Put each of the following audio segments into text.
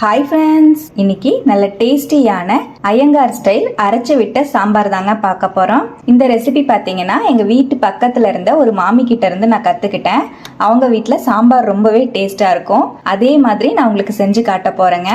Hi friends இன்னைக்கு நல்ல டேஸ்டியான அயங்கார் ஸ்டைல் அரைச்சி விட்ட சாம்பார் தாங்க பார்க்க போறோம். இந்த ரெசிபி பார்த்தீங்கன்னா எங்க வீட்டு பக்கத்துல இருந்த ஒரு மாமி கிட்ட இருந்து நான் கத்துக்கிட்டேன். அவங்க வீட்டில் சாம்பார் ரொம்பவே டேஸ்டா இருக்கும். அதே மாதிரி நான் உங்களுக்கு செஞ்சு காட்ட போறேங்க.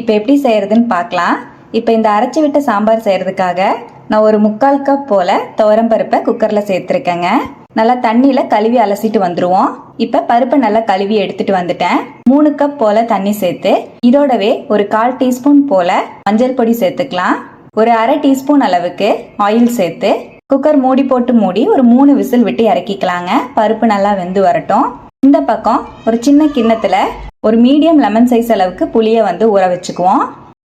இப்போ எப்படி செய்யறதுன்னு பார்க்கலாம். இப்போ இந்த அரைச்சி விட்ட சாம்பார் செய்யறதுக்காக நான் ஒரு முக்கால் கப் போல துவரம் பருப்பை குக்கரில் சேர்த்துருக்கேங்க. நல்லா தண்ணியில் கழுவி அலசிட்டு வந்துருவோம். இப்போ பருப்பை நல்லா கழுவி எடுத்துட்டு வந்துட்டேன். மூணு கப் போல தண்ணி சேர்த்து இதோடவே ஒரு கால் டீஸ்பூன் போல மஞ்சள் பொடி சேர்த்துக்கலாம். ஒரு அரை டீஸ்பூன் அளவுக்கு ஆயில் சேர்த்து குக்கர் மூடி போட்டு மூடி ஒரு மூணு விசில் விட்டு இறக்கிக்கலாங்க. பருப்பு நல்லா வெந்து வரட்டும். இந்த பக்கம் ஒரு சின்ன கிண்ணத்துல ஒரு மீடியம் லெமன் சைஸ் அளவுக்கு புளியை வந்து ஊற வச்சுக்குவோம்.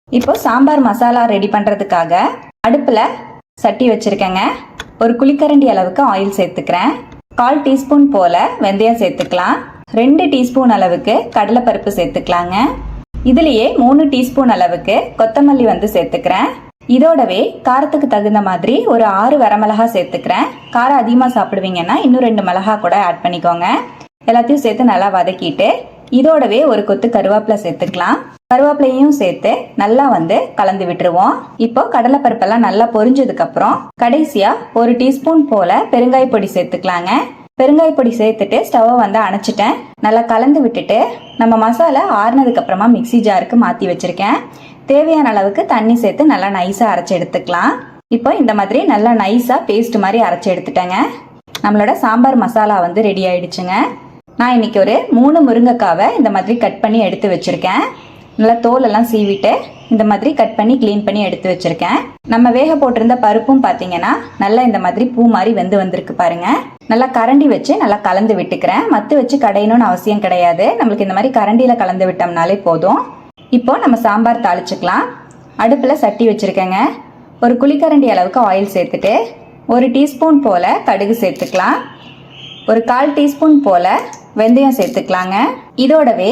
இப்போ சாம்பார் மசாலா ரெடி பண்ணுறதுக்காக அடுப்பில் சட்டி வச்சுருக்கேங்க. ஒரு குளிக்கரண்டி அளவுக்கு ஆயில் சேர்த்துக்கிறேன். கால் டீஸ்பூன் போல் வெந்தயம் சேர்த்துக்கலாம். ரெண்டு டீஸ்பூன் அளவுக்கு கடலைப்பருப்பு சேர்த்துக்கலாங்க. இதுலேயே மூணு டீஸ்பூன் அளவுக்கு கொத்தமல்லி வந்து சேர்த்துக்கிறேன். இதோடவே காரத்துக்கு தகுந்த மாதிரி ஒரு ஆறு வரமிளகா சேர்த்துக்கிறேன். காரம் அதிகமாக சாப்பிடுவீங்கன்னா இன்னும் ரெண்டு மிளகா கூட ஆட் பண்ணிக்கோங்க. எல்லாத்தையும் சேர்த்து நல்லா வதக்கிட்டு இதோடவே ஒரு கொத்து கருவேப்பிலை சேர்த்துக்கலாம். கருவேப்பிலையும் சேர்த்து நல்லா வந்து கலந்து விட்டுருவோம். இப்போ கடலைப்பருப்பெல்லாம் நல்லா பொரிஞ்சதுக்கு அப்புறம் கடைசியா ஒரு டீஸ்பூன் போல பெருங்காய பொடி சேர்த்துக்கலாங்க. பெருங்காய பொடி சேர்த்துட்டு ஸ்டவ்வை வந்து அணைச்சிட்டேன். நல்லா கலந்து விட்டுட்டு நம்ம மசாலா ஆறுனதுக்கு அப்புறமா மிக்சி ஜாருக்கு மாற்றி வச்சிருக்கேன். தேவையான அளவுக்கு தண்ணி சேர்த்து நல்லா நைஸாக அரைச்சி எடுத்துக்கலாம். இப்போ இந்த மாதிரி நல்லா நைஸாக பேஸ்ட் மாதிரி அரைச்சி எடுத்துட்டேங்க. நம்மளோட சாம்பார் மசாலா வந்து ரெடி ஆயிடுச்சுங்க. நான் இன்னைக்கு ஒரு மூணு முருங்கைக்காவை இந்த மாதிரி கட் பண்ணி எடுத்து வச்சுருக்கேன். நல்லா தோலெல்லாம் சீவிட்டு இந்த மாதிரி கட் பண்ணி க்ளீன் பண்ணி எடுத்து வச்சுருக்கேன். நம்ம வேக போட்டிருந்த பருப்பும் பார்த்தீங்கன்னா நல்லா இந்த மாதிரி பூ மாதிரி வெந்து வந்திருக்கு பாருங்க. நல்லா கரண்டி வச்சு நல்லா கலந்து விட்டுக்கிறேன். மத்து வச்சு கடையணும்னு அவசியம் கிடையாது. நம்மளுக்கு இந்த மாதிரி கரண்டியில் கலந்து விட்டோம்னாலே போதும். இப்போ நம்ம சாம்பார் தாளிச்சுக்கலாம். அடுப்பில் சட்டி வச்சுருக்கேங்க. ஒரு குழிக்கரண்டி அளவுக்கு ஆயில் சேர்த்துட்டு ஒரு டீஸ்பூன் போல் கடுகு சேர்த்துக்கலாம். ஒரு கால் டீஸ்பூன் போல் வெந்தயம் சேர்த்துக்கலாங்க. இதோடவே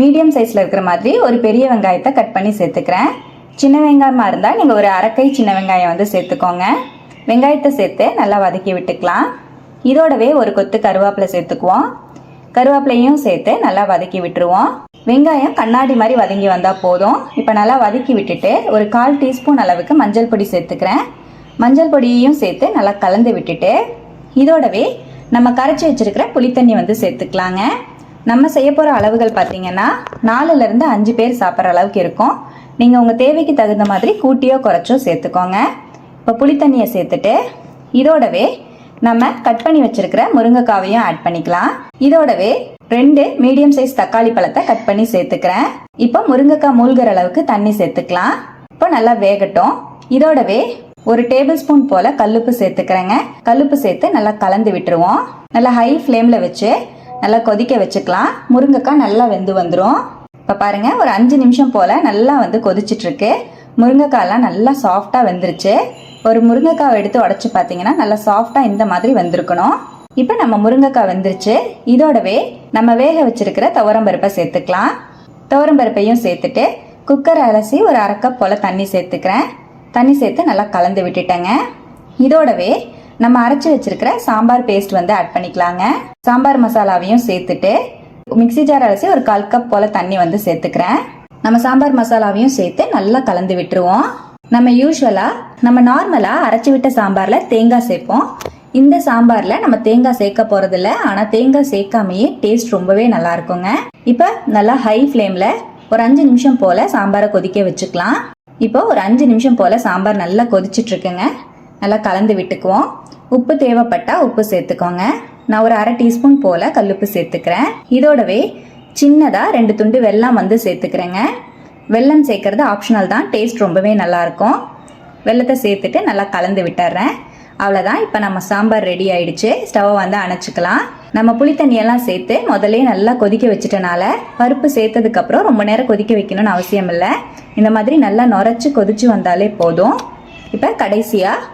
மீடியம் சைஸில் இருக்கிற மாதிரி ஒரு பெரிய வெங்காயத்தை கட் பண்ணி சேர்த்துக்கிறேன். சின்ன வெங்காயமாக இருந்தால் நீங்கள் ஒரு அரைக்கை சின்ன வெங்காயம் வந்து சேர்த்துக்கோங்க. வெங்காயத்தை சேர்த்து நல்லா வதக்கி விட்டுக்கலாம். இதோடவே ஒரு கொத்து கருவேப்பிலை சேர்த்துக்குவோம். கருவேப்பிலையும் சேர்த்து நல்லா வதக்கி விட்டுருவோம். வெங்காயம் கண்ணாடி மாதிரி வதங்கி வந்தால் போதும். இப்போ நல்லா வதக்கி விட்டுட்டு ஒரு கால் டீஸ்பூன் அளவுக்கு மஞ்சள் பொடி சேர்த்துக்கிறேன். மஞ்சள் பொடியையும் சேர்த்து நல்லா கலந்து விட்டுட்டு இதோடவே நம்ம கரைச்சி வச்சிருக்கிற புளித்தண்ணி வந்து சேர்த்துக்கலாங்க. நம்ம செய்ய போகிற அளவுகள் பார்த்தீங்கன்னா நாலுலேருந்து அஞ்சு பேர் சாப்பிட்ற அளவுக்கு இருக்கும். நீங்கள் உங்கள் தேவைக்கு தகுந்த மாதிரி கூட்டியோ குறைச்சோ சேர்த்துக்கோங்க. இப்போ புளித்தண்ணியை சேர்த்துட்டு இதோடவே நம்ம கட் பண்ணி வச்சிருக்கிற முருங்கைக்காவையும் ஆட் பண்ணிக்கலாம். இதோடவே ரெண்டு மீடியம் சைஸ் தக்காளி பழத்தை கட் பண்ணி சேர்த்துக்கிறேன். இப்போ முருங்கைக்காய் மூழ்கிற அளவுக்கு தண்ணி சேர்த்துக்கலாம். இப்போ நல்லா வேகட்டும். இதோடவே ஒரு டேபிள் ஸ்பூன் போல கல்லுப்பு சேர்த்துக்கிறேங்க. கல்லுப்பு சேர்த்து நல்லா கலந்து விட்டுருவோம். நல்லா ஹை ஃப்ளேமில் வச்சு நல்லா கொதிக்க வச்சுக்கலாம். முருங்கைக்காய் நல்லா வெந்து வந்துடும் இப்போ பாருங்க ஒரு அஞ்சு நிமிஷம் போல நல்லா வந்து கொதிச்சிட்டு இருக்கு முருங்கைக்காய்லாம் நல்லா சாஃப்டாக வெந்துருச்சு. ஒரு முருங்கைக்காவை எடுத்து உடச்சி பார்த்தீங்கன்னா நல்லா சாஃப்டாக இந்த மாதிரி வந்திருக்கணும். இப்போ நம்ம முருங்கைக்காய் வெந்துருச்சு. இதோடவே நம்ம வேக வச்சிருக்கிற துவரம்பருப்பை சேர்த்துக்கலாம். துவரம்பருப்பையும் சேர்த்துட்டு குக்கர் அலசி ஒரு அரை கப் போல் தண்ணி சேர்த்துக்கிறேன். தண்ணி சேர்த்து நல்லா கலந்து விட்டுட்டேங்க. இதோடவே நம்ம அரைச்சி வச்சிருக்கிற சாம்பார் பேஸ்ட் வந்து ஆட் பண்ணிக்கலாங்க. சாம்பார் மசாலாவையும் சேர்த்துட்டு மிக்ஸி ஜார் அரைச்சி ஒரு கால் கப் போல் தண்ணி வந்து சேர்த்துக்கிறேன். நம்ம சாம்பார் மசாலாவையும் சேர்த்து நல்லா கலந்து விட்டுருவோம். நம்ம யூஸ்வலா நம்ம நார்மலாக அரைச்சி விட்ட சாம்பாரில் தேங்காய் சேர்ப்போம். இந்த சாம்பாரில் நம்ம தேங்காய் சேர்க்க போகிறதில்ல ஆனால் தேங்காய் சேர்க்காமையே டேஸ்ட் ரொம்பவே நல்லா இருக்குங்க. இப்போ நல்லா ஹை ஃப்ளேம்ல ஒரு அஞ்சு நிமிஷம் போல் சாம்பாரை கொதிக்க வச்சுக்கலாம். இப்போ ஒரு அஞ்சு நிமிஷம் போல் சாம்பார் நல்லா கொதிச்சிட்டு இருக்குங்க நல்லா கலந்து விட்டுக்குவோம். உப்பு தேவைப்பட்டா உப்பு சேர்த்துக்கோங்க. நான் ஒரு அரை டீஸ்பூன் போல் கல்லுப்பு சேர்த்துக்கிறேன். இதோடவே சின்னதாக ரெண்டு துண்டு வெல்லம் வந்து சேர்த்துக்கிறேங்க. வெல்லம் சேர்க்கறது ஆப்ஷனல் தான். டேஸ்ட் ரொம்பவே நல்லாயிருக்கும் வெல்லத்தை சேர்த்துட்டு நல்லா கலந்து விட்டுறேன். அவ்வளோதான் இப்போ நம்ம சாம்பார் ரெடி ஆயிடுச்சு. ஸ்டவ்வை வந்து அணைச்சிக்கலாம். நம்ம புளித்தண்ணியெல்லாம் சேர்த்து முதல்ல நல்லா கொதிக்க வச்சுட்டனால பருப்பு சேர்த்ததுக்கப்புறம் ரொம்ப நேரம் கொதிக்க வைக்கணும்னு அவசியம் இல்லை. இந்த மாதிரி நல்லா நுரைச்சி கொதிச்சு வந்தாலே போதும். இப்போ கடைசியாக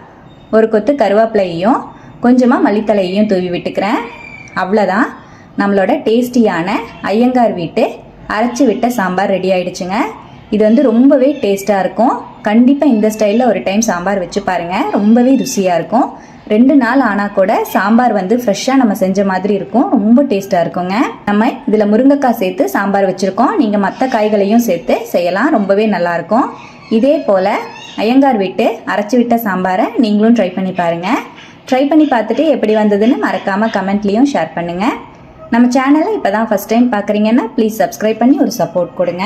ஒரு கொத்து கருவேப்பிலையும் கொஞ்சமாக மல்லித்தலையையும் தூவி விட்டுக்கிறேன். அவ்வளோதான் நம்மளோட டேஸ்டியான ஐயங்கார் வீட்டு அரைச்சி விட்ட சாம்பார் ரெடி ஆயிடுச்சுங்க. இது வந்து ரொம்பவே டேஸ்ட்டாக இருக்கும். கண்டிப்பாக இந்த ஸ்டைலில் ஒரு டைம் சாம்பார் வச்சு பாருங்கள் ரொம்பவே ருசியாக இருக்கும். ரெண்டு நாள் ஆனால் கூட சாம்பார் வந்து ஃப்ரெஷ்ஷாக நம்ம செஞ்ச மாதிரி இருக்கும். ரொம்ப டேஸ்ட்டாக இருக்குங்க. நம்ம இதில் முருங்கைக்காய் சேர்த்து சாம்பார் வச்சுருக்கோம். நீங்கள் மற்ற காய்களையும் சேர்த்து செய்யலாம். ரொம்பவே நல்லாயிருக்கும் இதே போல் ஐயங்கார் விட்டு அரைச்சி விட்ட சாம்பாரை நீங்களும் ட்ரை பண்ணி பாருங்கள் ட்ரை பண்ணி பார்த்துட்டு எப்படி வந்ததுன்னு மறக்காமல் கமெண்ட்லேயும் ஷேர் பண்ணுங்கள் நம்ம சேனலை இப்போ தான் ஃபஸ்ட் டைம் பார்க்குறீங்கன்னா ப்ளீஸ் சப்ஸ்கிரைப் பண்ணி ஒரு சப்போர்ட் கொடுங்க.